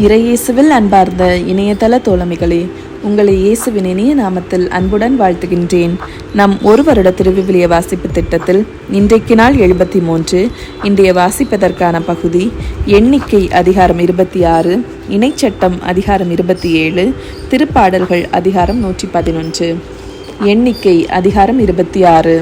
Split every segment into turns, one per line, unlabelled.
இறையேசுவில் அன்பார்ந்த இணையதள தோழமைகளே உங்களை இயேசுவின் இனிய நாமத்தில் அன்புடன் வாழ்த்துகின்றேன். நம் ஒரு வருட திருவிவிலிய வாசிப்பு திட்டத்தில் இன்றைக்கு நாள் எழுபத்தி மூன்று இன்றைய வாசிப்பதற்கான பகுதி எண்ணிக்கை அதிகாரம் இருபத்தி ஆறு இணைச்சட்டம் அதிகாரம் இருபத்தி ஏழு திருப்பாடல்கள் அதிகாரம் நூற்றி பதினொன்று எண்ணிக்கை அதிகாரம் இருபத்தி ஆறு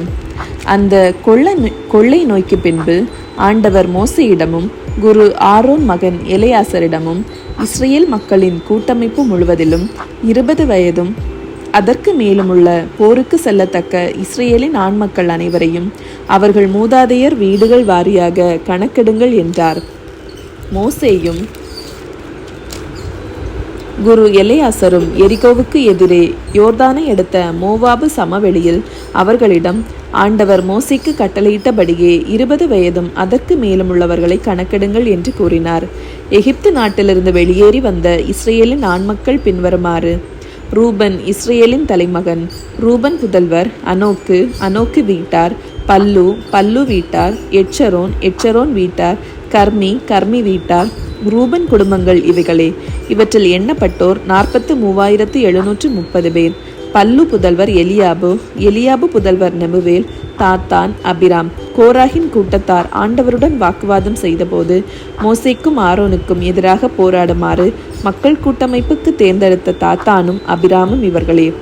அந்த கொள்ளை கொள்ளை நோய்க்கு பின்பு ஆண்டவர் மோசையிடமும் குரு ஆரோன் மகன் எலையாசரிடமும் இஸ்ரேல் மக்களின் கூட்டமைப்பு முழுவதிலும் இருபது வயதும் அதற்கு மேலுமுள்ள போருக்கு செல்லத்தக்க இஸ்ரேலின் ஆண் மக்கள் அனைவரையும் அவர்கள் மூதாதையர் வீடுகள் வாரியாக கணக்கெடுங்கள் என்றார். மோசேயும் குரு எலையாசரும் எரிகோவுக்கு எதிரே யோர்தானை எடுத்த மோவாபு சமவெளியில் அவர்களிடம் ஆண்டவர் மோசிக்கு கட்டளையிட்டபடியே இருபது வயதும் அதற்கு மேலும் உள்ளவர்களை கணக்கெடுங்கள் என்று கூறினார். எகிப்து நாட்டிலிருந்து வெளியேறி வந்த இஸ்ரேலின் ஆண்மக்கள் பின்வருமாறு. ரூபன் இஸ்ரேலின் தலைமகன். ரூபன் புதல்வர் அனோக்கு அனோக்கு வீட்டார். பல்லு பல்லு வீட்டார். எச்சரோன் எச்சரோன் வீட்டார். கர்மி கர்மி வீட்டார். ரூபன் குடும்பங்கள் இவைகளே. இவற்றில் எண்ணப்பட்டோர் நாற்பத்து மூவாயிரத்து எழுநூற்று முப்பது பேர். பல்லு புதல்வர் எலியாபு எலியாபு புதல்வர் நெமுவேல் தாத்தான் அபிராம் கோராகின் கூட்டத்தார் ஆண்டவருடன் வாக்குவாதம் செய்தபோது மோசேக்கும் ஆரோனுக்கும் எதிராக போராடுமாறு மக்கள் கூட்டமைப்புக்கு தேர்ந்தெடுத்த தாத்தானும் அபிராமும் இவர்களே.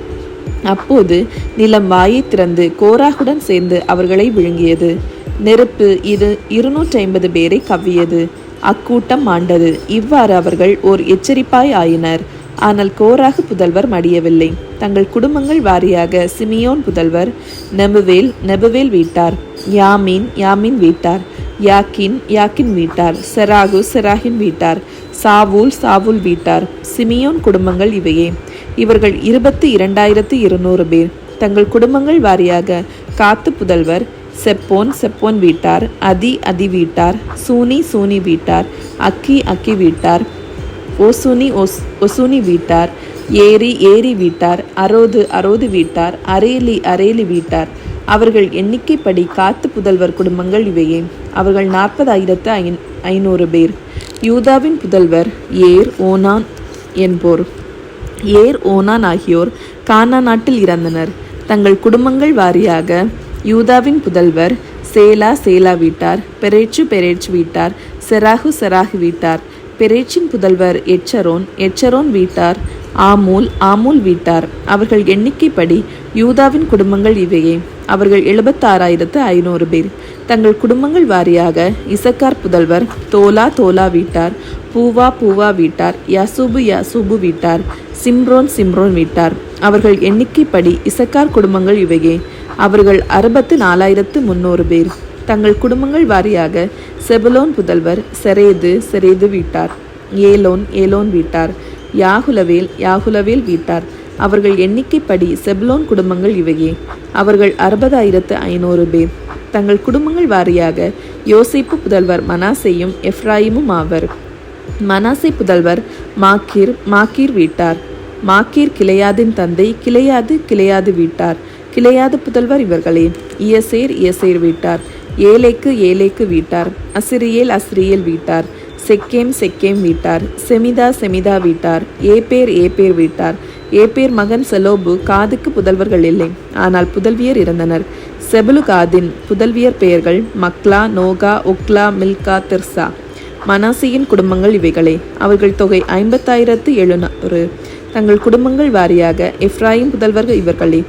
அப்போது நிலம் வாயை திறந்து கோராகுடன் சேர்ந்து அவர்களை விழுங்கியது. நெருப்பு இது இருநூற்றி ஐம்பது பேரை கவ்வியது. அக்கூட்டம் ஆண்டது. இவ்வாறு அவர்கள் ஓர் எச்சரிப்பாய் ஆயினர். ஆனால் கோராகு புதல்வர் மடியவில்லை. தங்கள் குடும்பங்கள் வாரியாக சிமியோன் புதல்வர் நெபுவேல் நெபுவேல் வீட்டார். யாமீன் யாமின் வீட்டார். யாக்கின் யாக்கின் வீட்டார். செராகு செராகின் வீட்டார். சாவூல் சாவூல் வீட்டார். சிமியோன் குடும்பங்கள் இவையே. இவர்கள் இருபத்தி இரண்டாயிரத்து இருநூறு பேர். தங்கள் குடும்பங்கள் வாரியாக காத்து புதல்வர் செப்போன் செப்போன் வீட்டார். அதி அதி வீட்டார். சூனி சூனி வீட்டார். அக்கி அக்கி வீட்டார். ஓசுனி ஒஸ் ஒசுனி வீட்டார். ஏரி ஏரி வீட்டார். அரோது அரோது வீட்டார். அரேலி அரேலி வீட்டார். அவர்கள் எண்ணிக்கைப்படி காத்து புதல்வர் குடும்பங்கள் இவையே. அவர்கள் நாற்பதாயிரத்து ஐ ஐநூறு பேர். யூதாவின் புதல்வர் ஏர் ஓனான் என்போர். ஏர் ஓனான் ஆகியோர் கானா நாட்டில் இறந்தனர். தங்கள் குடும்பங்கள் வாரியாக யூதாவின் புதல்வர் சேலா சேலா வீட்டார். பெரேச்சு பெரேச்சு வீட்டார். செராகு செராகு வீட்டார். பெரேச்சின் புதல்வர் எச்சரோன் எச்சரோன் வீட்டார் ஆமூல் ஆமூல் வீட்டார். அவர்கள் எண்ணிக்கைப்படி யூதாவின் குடும்பங்கள் இவையே. அவர்கள் எழுபத்தாறாயிரத்து ஐநூறு பேர். தங்கள் குடும்பங்கள் வாரியாக இசக்கார் புதல்வர் தோலா தோலா வீட்டார் பூவா பூவா வீட்டார் யாசூபு யாசூபு வீட்டார் சிம்ரோன் சிம்ரோன் வீட்டார். அவர்கள் எண்ணிக்கைப்படி இசக்கார் குடும்பங்கள் இவையே. அவர்கள் அறுபத்து நாலாயிரத்து முன்னூறு பேர். தங்கள் குடும்பங்கள் வாரியாக செபலோன் புதல்வர் செரேது செரேது வீட்டார். ஏலோன் ஏலோன் வீட்டார். யாகுலவேல் யாகுலவேல் வீட்டார். அவர்கள் எண்ணிக்கைப்படி செப்லோன் குடும்பங்கள் இவையே. அவர்கள் அறுபதாயிரத்து ஐநூறு பேர். தங்கள் குடும்பங்கள் வாரியாக யோசிப்பு புதல்வர் மனாசையும் எஃப்ராயிமும் ஆவர். மனாசை புதல்வர் மாக்கீர் மாக்கீர் வீட்டார். மாக்கீர் கிளையாதின் தந்தை கிளையாது கிளையாது வீட்டார். கிளையாது புதல்வர் இவர்களே. இயசேர் இயசேர் வீட்டார். ஏலேக்கு ஏலேக்கு வீட்டார். அசிரியேல் அசிரியேல் வீட்டார். செக்கேம் செக்கேம் வீட்டார். செமிதா செமிதா வீட்டார். ஏபேர் ஏபேர் வீட்டார். ஏபேர் மகன் செலோபு காதுக்கு புதல்வர்கள் இல்லை. ஆனால் புதல்வியர் இருந்தனர் செபுலு காதின் புதல்வியர் பெயர்கள் மக்லா நோகா ஒக்லா மில்கா திர்சா. மனாசியின் குடும்பங்கள் இவைகளே. அவர்கள் தொகை ஐம்பத்தாயிரத்து எழுநூறு. தங்கள் குடும்பங்கள் வாரியாக எஃப்ராயிம் புதல்வர்கள் இவர்களே.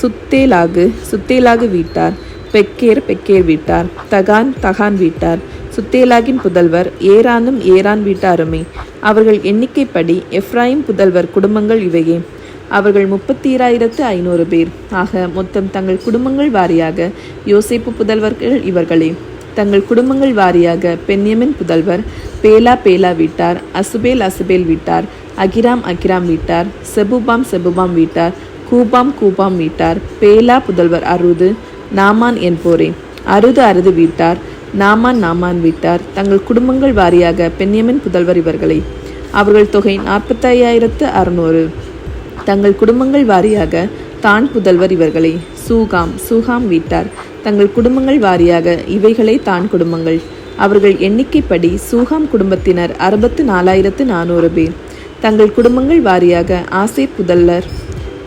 சுத்தேலாகு சுத்தேலாகு வீட்டார். பெக்கேர் பெக்கேர் வீட்டார் தகான் தகான் வீட்டார். சுத்தேலாகின் புதல்வர் ஏரானும் ஏரான் வீட்டாருமே. அவர்கள் எண்ணிக்கைப்படி எஃப்ராயிம் புதல்வர் குடும்பங்கள் இவையே. அவர்கள் முப்பத்தீராயிரத்து ஐநூறு பேர். ஆக மொத்தம் தங்கள் குடும்பங்கள் வாரியாக யோசிப்பு புதல்வர்கள் இவர்களே. தங்கள் குடும்பங்கள் வாரியாக பென்யமின் புதல்வர் பேலா பேலா வீட்டார் அசுபேல் அசுபேல் வீட்டார் அகிராம் அகிராம் வீட்டார் செபுபாம் செபுபாம் வீட்டார் கூபாம் கூபாம் வீட்டார் பேலா புதல்வர் அருது நாமான் என்போரே அருது அருது வீட்டார் நாமான் நாமான் வீட்டார் தங்கள் குடும்பங்கள் வாரியாக பெண்யமின் புதல்வர் இவர்களே. அவர்கள் தொகை நாற்பத்தையாயிரத்து அறுநூறு. தங்கள் குடும்பங்கள் வாரியாக தான் புதல்வர் இவர்களே. சூகாம் சூகாம் வீட்டார் தங்கள் குடும்பங்கள் வாரியாக இவைகளே தான் குடும்பங்கள். அவர்கள் எண்ணிக்கைப்படி சூகாம் குடும்பத்தினர் அறுபத்து நாலாயிரத்து நானூறு பேர். தங்கள் குடும்பங்கள் வாரியாக ஆசை புதல்லர்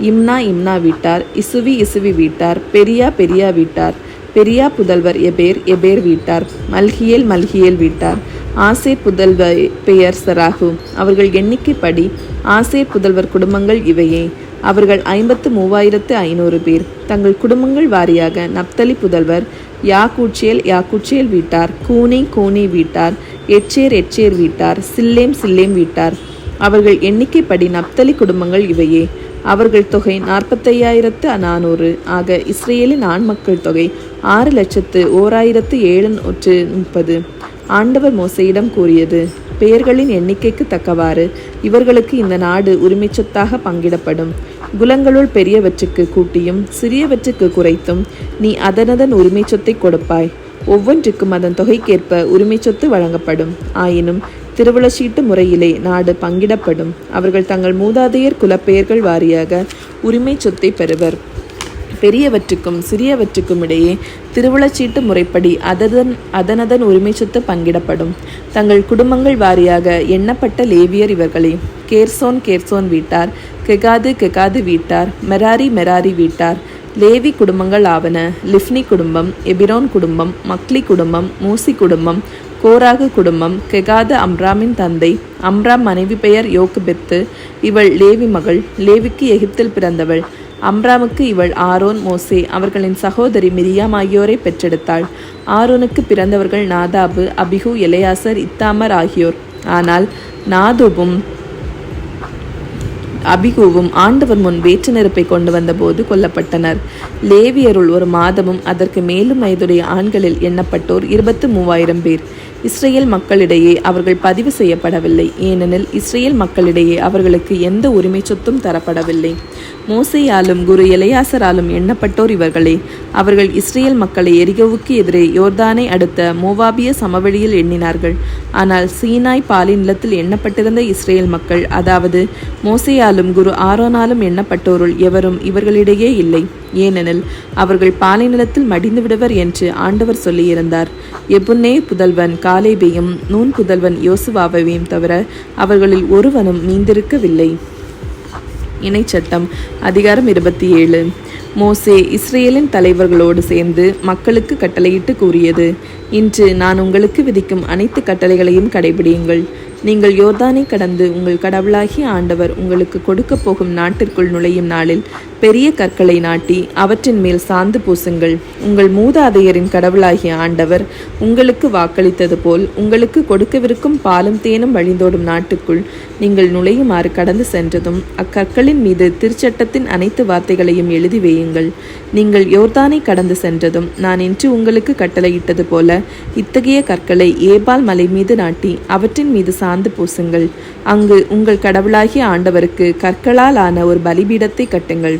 இம்னா இம்னா வீட்டார் இசுவி இசுவி வீட்டார் பெரியா பெரியா வீட்டார் பெரியா புதல்வர் எபேர் எபேர் வீட்டார் மல்கியேல் மல்கியேல் வீட்டார் ஆசேர் புதல்வர் பெயர் சராகு. அவர்கள் எண்ணிக்கைப்படி ஆசேர் புதல்வர் குடும்பங்கள் இவையே. அவர்கள் ஐம்பத்து மூவாயிரத்து ஐநூறு பேர். தங்கள் குடும்பங்கள் வாரியாக நப்தலி புதல்வர் யாக்கூச்சேல் யாக்கூச்சேல் வீட்டார் கூனி கூனி வீட்டார் எச்சேர் எச்சேர் வீட்டார் சில்லேம் சில்லேம் வீட்டார். அவர்கள் எண்ணிக்கைப்படி நப்தலி குடும்பங்கள் இவையே. அவர்கள் தொகை நாற்பத்தையாயிரத்து நானூறு. ஆக இஸ்ரேலின் ஆண் மக்கள் தொகை ஆறு லட்சத்து ஓராயிரத்து ஏழுநூற்று முப்பது. ஆண்டவர் மோசையிடம் கூறியது பெயர்களின் எண்ணிக்கைக்கு தக்கவாறு இவர்களுக்கு இந்த நாடு உரிமைச்சத்தாக பங்கிடப்படும். குலங்களுள் பெரியவற்றுக்கு கூட்டியும் சிறியவற்றுக்கு குறைத்தும் நீ அதனதன் உரிமைச் சொத்தை கொடுப்பாய். ஒவ்வொன்றுக்கும் அதன் தொகைக்கேற்ப உரிமைச்சொத்து வழங்கப்படும். ஆயினும் திருவுளச்சீட்டு முறையிலே நாடு பங்கிடப்படும். அவர்கள் தங்கள் மூதாதையர் குலப்பெயர்கள் வாரியாக உரிமைச் சொத்தை பெறுவர். பெரியவற்றுக்கும் சிறியவற்றுக்கும் இடையே திருவுளச்சீட்டு முறைப்படி அததன் அதனதன் உரிமை சொத்து பங்கிடப்படும். தங்கள் குடும்பங்கள் வாரியாக எண்ணப்பட்ட லேவியர் இவர்களே கேர்சோன் கேர்சோன் வீட்டார் கெகாது கெகாது வீட்டார் மெராரி மெராரி வீட்டார் லேவி குடும்பங்கள் ஆவன லிஃப்னி குடும்பம் எபிரோன் குடும்பம் மக்லி குடும்பம் மூசி குடும்பம் கோராகு குடும்பம் கெகாத அம்ராமின் தந்தை அம்ராம் மனைவி பெயர் யோக்குபெத்து இவள் லேவி மகள் லேவிக்கு எகிப்தில் பிறந்தவள் அம்ராமுக்கு இவள் ஆரோன் மோசே அவர்களின் சகோதரி மிரியாம் ஆகியோரை பெற்றெடுத்தாள் ஆரோனுக்கு பிறந்தவர்கள் நாதாபு அபிகு எலையாசர் இத்தாமர் ஆகியோர் ஆனால் நாதுபும் அபிகுவும் ஆண்டவர் முன் வேற்று நெருப்பை கொண்டு வந்தபோது கொல்லப்பட்டனர். லேவியருள் ஒரு மாதமும் அதற்கு மேலும் வயதுடைய ஆண்களில் எண்ணப்பட்டோர் இருபத்து மூவாயிரம் பேர். இஸ்ரேல் மக்களிடையே அவர்கள் பதிவு செய்யப்படவில்லை. ஏனெனில் இஸ்ரேல் மக்களிடையே அவர்களுக்கு எந்த உரிமை சொத்தும் தரப்படவில்லை. மோசையாலும் குரு எலையாசராலும் எண்ணப்பட்டோர் இவர்களே. அவர்கள் இஸ்ரேல் மக்களை எரிகவுக்கு எதிரே யோர்தானை அடுத்த மோவாபிய சமவெளியில் எண்ணினார்கள். ஆனால் சீனாய் பாலிநிலத்தில் எண்ணப்பட்டிருந்த இஸ்ரேல் மக்கள் அதாவது மோசையாலும் குரு ஆரோனாலும் எண்ணப்பட்டோருள் எவரும் இவர்களிடையே இல்லை. ஏனெனில் அவர்கள் பாலைநிலத்தில் மடிந்து விடுவர் என்று ஆண்டவர் சொல்லியிருந்தார். எபுன்னே புதல்வன் காலேபையும் நூன் புதல்வன் யோசுவாவையும் தவிர அவர்களில் ஒருவனும் இணைச்சட்டம் அதிகாரம் இருபத்தி ஏழு மோசே இஸ்ரேலின் தலைவர்களோடு சேர்ந்து மக்களுக்கு கட்டளையிட்டு கூறியது இன்று நான் உங்களுக்கு விதிக்கும் அனைத்து கட்டளைகளையும் கடைபிடியுங்கள். நீங்கள் யோர்தானை கடந்து உங்கள் கடவுளாகிய ஆண்டவர் உங்களுக்கு கொடுக்கப் போகும் நாட்டிற்குள் நுழையும் நாளில் பெரிய கற்களை நாட்டி அவற்றின் மேல் சாந்து பூசுங்கள். உங்கள் மூதாதையரின் கடவுளாகிய ஆண்டவர் உங்களுக்கு வாக்களித்தது போல் உங்களுக்கு கொடுக்கவிருக்கும் பாலும் தேனும் வழிந்தோடும் நாட்டுக்குள் நீங்கள் நுழையுமாறு கடந்து சென்றதும் அக்கற்களின் மீது திருச்சட்டத்தின் அனைத்து வார்த்தைகளையும் எழுதி வையுங்கள். நீங்கள் யோர்தானை கடந்து சென்றதும் நான் இன்று உங்களுக்கு கட்டளையிட்டது போல இத்தகைய கற்களை ஏபால் மலை மீது நாட்டி அவற்றின் மீது சாந்து பூசுங்கள். அங்கு உங்கள் கடவுளாகிய ஆண்டவருக்கு கற்களால் ஆன ஒரு பலிபீடத்தை கட்டுங்கள்.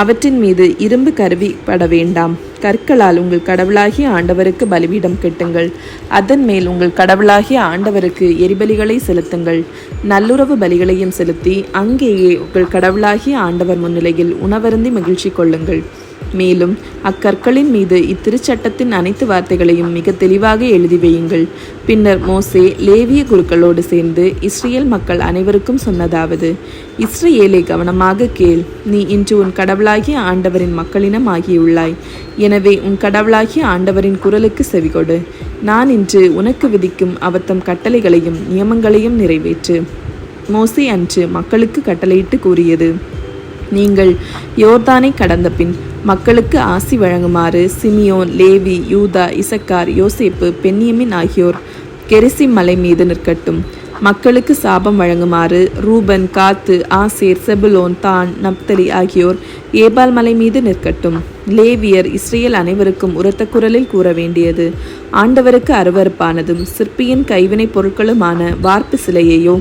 அவற்றின் மீது இரும்பு கருவி பட வேண்டாம். கற்களால் உங்கள் கடவுளாகிய ஆண்டவருக்கு பலிபீடம் கட்டுங்கள். அதன் மேல் உங்கள் கடவுளாகிய ஆண்டவருக்கு எரிபலிகளை செலுத்துங்கள். நல்லுறவு பலிகளையும் செலுத்தி அங்கேயே உங்கள் கடவுளாகிய ஆண்டவர் முன்னிலையில் உணவருந்தி மகிழ்ச்சி கொள்ளுங்கள். மேலும் அக்கற்களின் மீது இத்திருச்சட்டத்தின் அனைத்து வார்த்தைகளையும் மிக தெளிவாக எழுதி வையுங்கள். பின்னர் மோசே லேவிய குருக்களோடு சேர்ந்து இஸ்ரேல் மக்கள் அனைவருக்கும் சொன்னதாவது இஸ்ரேலை கவனமாக கேள். நீ இன்று உன் கடவுளாகிய ஆண்டவரின் மக்களினம் ஆகியுள்ளாய். எனவே உன் கடவுளாகிய ஆண்டவரின் குரலுக்கு செவிகொடு. நான் இன்று உனக்கு விதிக்கும் அவத்தம் கட்டளைகளையும் நியமங்களையும் நிறைவேற்று. மோசே அன்று மக்களுக்கு கட்டளையிட்டு கூறியது நீங்கள் யோர்தானை கடந்த பின் மக்களுக்கு ஆசி வழங்குமாறு சிமியோன் லேவி யூதா இசக்கார் யோசேப்பு பென்னியமின் ஆகியோர் கெரிசிம் மலை மீது நிற்கட்டும். மக்களுக்கு சாபம் வழங்குமாறு ரூபன் காத்து ஆசேர் செபுலோன் தான் நப்தலி ஆகியோர் ஏபால் மலை மீது நிற்கட்டும். லேவியர் இஸ்ரேல் அனைவருக்கும் உரத்த குரலில் கூற வேண்டியது. ஆண்டவருக்கு அருவருப்பானதும் சிற்பியின் கைவினைப் பொருட்களுமான வார்ப்பு சிலையையோ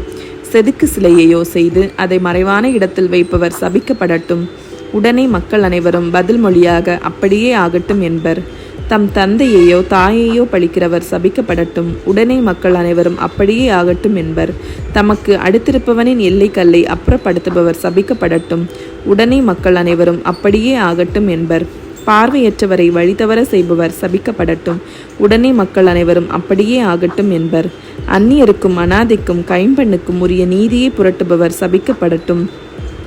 செதுக்கு சிலையையோ செய்து அதை மறைவான இடத்தில் வைப்பவர் சபிக்கப்படட்டும். உடனே மக்கள் அனைவரும் பதில் மொழியாக அப்படியே ஆகட்டும் என்பர். தம் தந்தையையோ தாயையோ பழிக்கிறவர் சபிக்கப்படட்டும். உடனே மக்கள் அனைவரும் அப்படியே ஆகட்டும் என்பர். தமக்கு அடுத்திருப்பவனின் எல்லைக்கல்லை அப்புறப்படுத்துபவர் சபிக்கப்படட்டும். உடனே மக்கள் அனைவரும் அப்படியே ஆகட்டும் என்பர். பார்வையற்றவரை வழிதவர செய்பவர் சபிக்கப்படட்டும். உடனே மக்கள் அனைவரும் அப்படியே ஆகட்டும் என்பர். அந்நியருக்கும் அனாதைக்கும் கைம்பெண்ணுக்கும் உரிய நீதியை புரட்டுபவர் சபிக்கப்படட்டும்.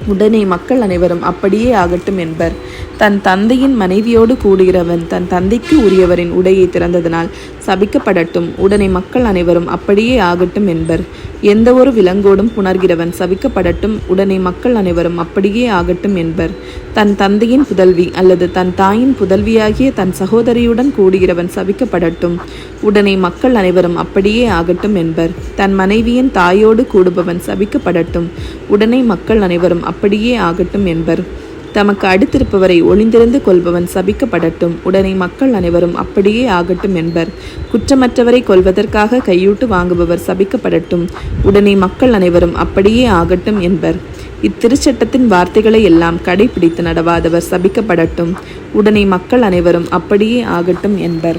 உடனே மக்கள் அனைவரும் அப்படியே ஆகட்டும் என்பர். தன் தந்தையின் மனைவியோடு கூடுகிறவன் தன் தந்தைக்கு உரியவரின் உடையை திறந்ததனால் சபிக்கப்படட்டும். உடனே மக்கள் அனைவரும் அப்படியே ஆகட்டும் என்பர். எந்த ஒரு விலங்கோடும் புணர்கிறவன் சபிக்கப்படட்டும் உடனே மக்கள் அனைவரும் அப்படியே ஆகட்டும் என்பர். தன் தந்தையின் புதல்வி அல்லது தன் தாயின் புதல்வியாகிய தன் சகோதரியுடன் கூடுகிறவன் சபிக்கப்படட்டும் உடனே மக்கள் அனைவரும் அப்படியே ஆகட்டும் என்பர். தன் மனைவியின் தாயோடு கூடுபவன் சபிக்கப்படட்டும் உடனே மக்கள் அனைவரும் அப்படியே ஆகட்டும் என்பர். தமக்கு அடுத்திருப்பவரை ஒளிந்திருந்து கொள்பவன் சபிக்கப்படட்டும். உடனே மக்கள் அனைவரும் அப்படியே ஆகட்டும் என்பர். குற்றமற்றவரை கொல்வதற்காக கையூட்டு வாங்குபவர் சபிக்கப்படட்டும். உடனே மக்கள் அனைவரும் அப்படியே ஆகட்டும் என்பர். இத்திருச்சட்டத்தின் வார்த்தைகளை எல்லாம் கடைபிடித்து நடவாதவர் சபிக்கப்படட்டும். உடனே மக்கள் அனைவரும் அப்படியே ஆகட்டும் என்பர்.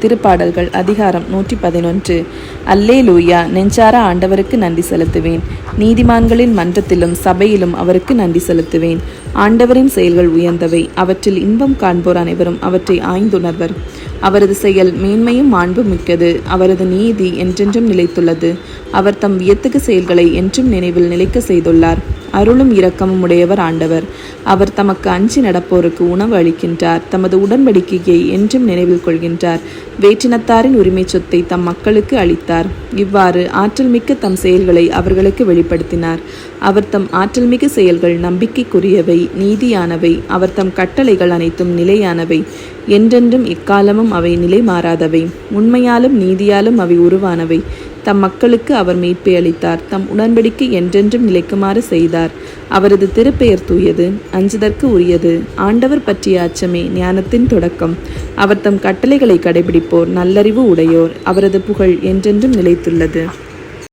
திருப்பாடல்கள் அதிகாரம் நூற்றி பதினொன்று அல்லே லூயா நெஞ்சார ஆண்டவருக்கு நன்றி செலுத்துவேன். நீதிமான்களின் மன்றத்திலும் சபையிலும் அவருக்கு நன்றி செலுத்துவேன். ஆண்டவரின் செயல்கள் உயர்ந்தவை. அவற்றில் இன்பம் காண்போர் அனைவரும் அவற்றை ஆய்ந்துணர்வர். அவரது செயல் மேன்மையும் மாண்பு மிக்கது. அவரது நீதி என்றென்றும் நிலைத்துள்ளது. அவர் தம் வியத்தகு செயல்களை என்றும் நினைவில் நிலைக்க செய்துள்ளார். அருளும் இரக்கமும் உடையவர் ஆண்டவர். அவர் தமக்கு அஞ்சி நடப்போருக்கு உணவு அளிக்கின்றார். தமது உடன்படிக்கையை என்றும் நினைவில் கொள்கின்றார். வேற்றினத்தாரின் உரிமை சொத்தை தம் மக்களுக்கு அளித்தார். இவ்வாறு ஆற்றல் மிக்க தம் செயல்களை அவர்களுக்கு வெளிப்படுத்தினார். அவர் தம் ஆற்றல் மிகு செயல்கள் நம்பிக்கைக்குரியவை நீதியானவை. அவர் தம் கட்டளைகள் அனைத்தும் நிலையானவை. என்றென்றும் எக்காலமும் அவை நிலை மாறாதவை உண்மையாலும் நீதியாலும் அவை உருவானவை. தம் மக்களுக்கு அவர் மீட்பை அளித்தார். தம் உடன்படிக்கை என்றென்றும் நிலைக்குமாறு செய்தார். அவரது திருப்பெயர் தூயது அஞ்சுதற்கு உரியது. ஆண்டவர் பற்றிய அச்சமே ஞானத்தின் தொடக்கம். அவர் தம் கட்டளைகளை கடைபிடிப்போர் நல்லறிவு உடையோர். அவரது புகழ் என்றென்றும் நிலைத்துள்ளது.